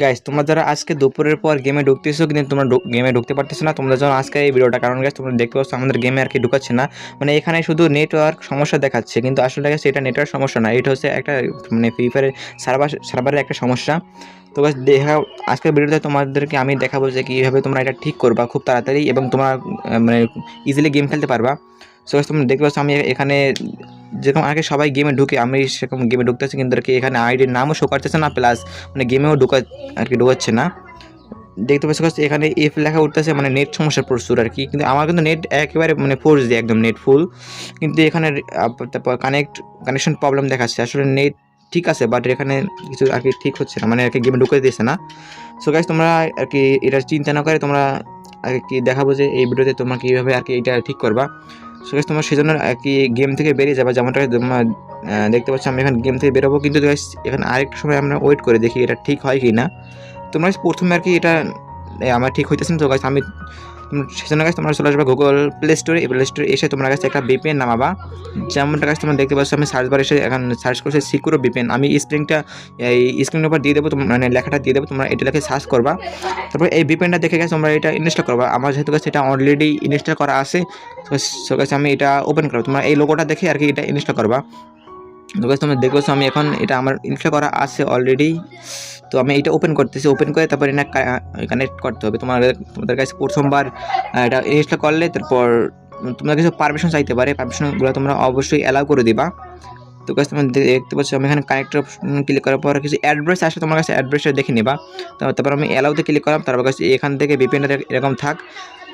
Guys তোমরা যারা আজকে দুপুরের পর গেমে ঢুকতেছো কিন্তু তোমরা গেমে ঢুকতে পারতেছো না, তোমরা যখন আজকে এই ভিডিওটা, কারণ গাইস তোমরা দেখতে পাচ্ছ আমাদের গেমে আর কি ঢুকাচ্ছে না। মানে এখানে শুধু নেটওয়ার্ক সমস্যা দেখাচ্ছে, কিন্তু আসলে গাইস এটা নেটওয়ার্ক সমস্যা না, এটা হচ্ছে একটা মানে ফ্রি ফায়ারের সার্ভার সার্ভারের একটা সমস্যা। তো গাইস দেখা, আজকের ভিডিওতে তোমাদেরকে আমি দেখাবো যে কীভাবে তোমরা এটা ঠিক করবা খুব তাড়াতাড়ি এবং তোমরা মানে ইজিলি গেম খেলতে পারবা। সো তোমরা দেখতে পাচ্ছ, আমি এখানে যেরকম আগে সবাই গেমে ঢুকে, আমি সেরকম গেমে ঢুকতেছি, কিন্তু আর কি এখানে আইডির নামও শো করতেছে না প্লাস মানে গেমেও ঢুকা আর কি ঢুকাচ্ছে না। দেখতে পাচ্ছ এখানে এফ লেখা উঠতেছে মানে নেট সমস্যা প্রচুর আর কি। কিন্তু আমার কিন্তু নেট একেবারে মানে ফোর্স দিয়ে একদম নেট ফুল কিন্তু এখানে তারপর কানেক্ট কানেকশন প্রবলেম দেখাচ্ছে। আসলে নেট ঠিক আছে বাট এখানে কিছু আর কি ঠিক হচ্ছে না মানে আর কি গেমে ঢুকে দিয়েছে না। সো গাইস তোমরা আর কি এটা চিন্তা না করে, তোমরা আর কি দেখাবো যে এই ভিডিওতে তোমরা কীভাবে আর কি এটা ঠিক করবা। সো গাইস তোমরা সেজন্য আর কি গেম থেকে বেরিয়ে যাবে যেমনটা তোমরা দেখতে পাচ্ছ আমি এখন গেম থেকে বেরোবো। কিন্তু গাইস এখানে আরেকটা সময় আমরা ওয়েট করে দেখি এটা ঠিক হয় কি না তোমরা প্রথমে আর কি এটা আমার ঠিক হইতেছেন তো গাছ আমি সেজন্য কাছে তোমরা চলে আসবে গুগল প্লে স্টোরে প্লে স্টোরে এসে তোমরা কাছে একটা বিপিএন নামাবা। যেমনটা কাছে তোমরা দেখতে পাচ্ছ, আমি সার্চ বার এসে এখন সার্চ করছি সিকিউর বিপিএন আমি স্ক্রিনটা এই স্ক্রিনের উপর দিয়ে দেবো তোমরা মানে লেখাটা দিয়ে দেবো, তোমরা এটা লেখে সার্চ করবা। তারপর এই বিপিএনটা দেখে গেছে তোমরা এটা ইনস্টল করবা। আমার যেহেতু কাছে এটা অলরেডি ইনস্টল করা আছে সো গাছ আমি এটা ওপেন করব। তোমরা এই লোগোটা দেখে আর কি এটা ইনস্টল করবা। তো guys, তোমরা দেখো আমি এখন এটা আমার ইনস্টল করা আছে অলরেডি তো আমি এটা ওপেন করতেছি ওপেন করে তারপর এটা কানেক্ট করতে হবে। তোমার তোমাদের কাছে প্রথমবার এটা ইনস্টল করলে তারপর তোমরা কিছু পারমিশন চাইতে পারে। পারমিশনগুলো তোমরা অবশ্যই অ্যালাউ করে দিবা। তো কাছে তোমরা দেখতে পাচ্ছ, আমি এখানে কানেক্ট ক্লিক করার পর কিছু অ্যাড্রেস আসলে তোমার কাছে অ্যাড্রেসটা দেখে নিবা। তারপর আমি অ্যালাউতে ক্লিক করলাম তারপর কাছে এখান থেকে বিপিএনটা এরকম থাক।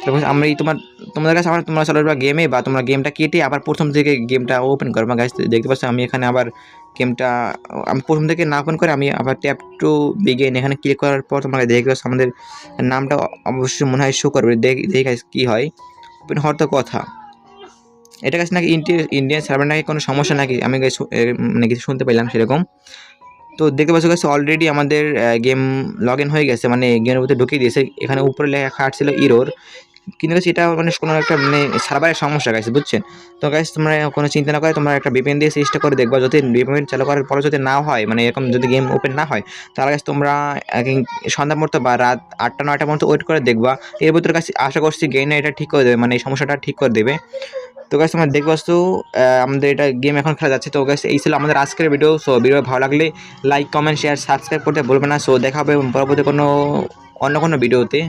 তারপর আমরা তোমার, তোমাদের কাছে আমার তোমরা আসবা গেমে বা তোমরা গেমটা কেটে আবার প্রথম থেকে গেমটা ওপেন করবা গাছ দেখতে পাচ্ছ, আমি এখানে আবার গেমটা আমি প্রথম থেকে না ওপেন করে, আমি আবার ট্যাপ টু বিগেন এখানে ক্লিক করার পর তোমাকে দেখতে পাচ্ছ আমাদের নামটা অবশ্যই মনে হয় শো করবে। দেখ দেখি কী হয়। ওপেন হওয়ার তো কথা। এটা কাছে নাকি ইন্ডিয়া ইন্ডিয়ান সার্ভার নাকি কোনো সমস্যা নাকি? আমি মানে কিছু শুনতে পেলাম সেরকম। তো দেখতে পাচ্ছ কাছে অলরেডি আমাদের গেম লগ হয়ে গেছে মানে গেমের মধ্যে ঢুকিয়ে দিয়েছে। এখানে উপরে লেখা ছিল ইরোর কিন্তু guys, এটা মানে কোনো একটা মানে সার্ভারের সমস্যা গেছে বুঝছেন? তো গাইস তোমরা কোনো চিন্তা না করে, তোমরা একটা বিপিএন দিয়ে চেষ্টা করে দেখবা। যদি বিপিএন চালু করার পরে যদি না হয় মানে এরকম যদি গেম ওপেন না হয়, তাহলে গাইস তোমরা সন্ধ্যা মতো বা রাত আটটা নয়টার মতো ওয়েট করে দেখবা। এর ভিতরে কাছে আশা করছি গেইনে এটা ঠিক করে দেবে মানে এই সমস্যাটা ঠিক করে দেবে। তো গাছ তোমরা দেখতে পাচ্ছ আমাদের এটা গেম এখন খেলা যাচ্ছে। তো গাছ এই ছিল আমাদের আজকের ভিডিও সো ভিডিও ভালো লাগলে লাইক কমেন্ট শেয়ার সাবস্ক্রাইব করতে বলবে না। সো দেখা হবে পরবর্তী কোনো, অন্য কোনো ভিডিওতে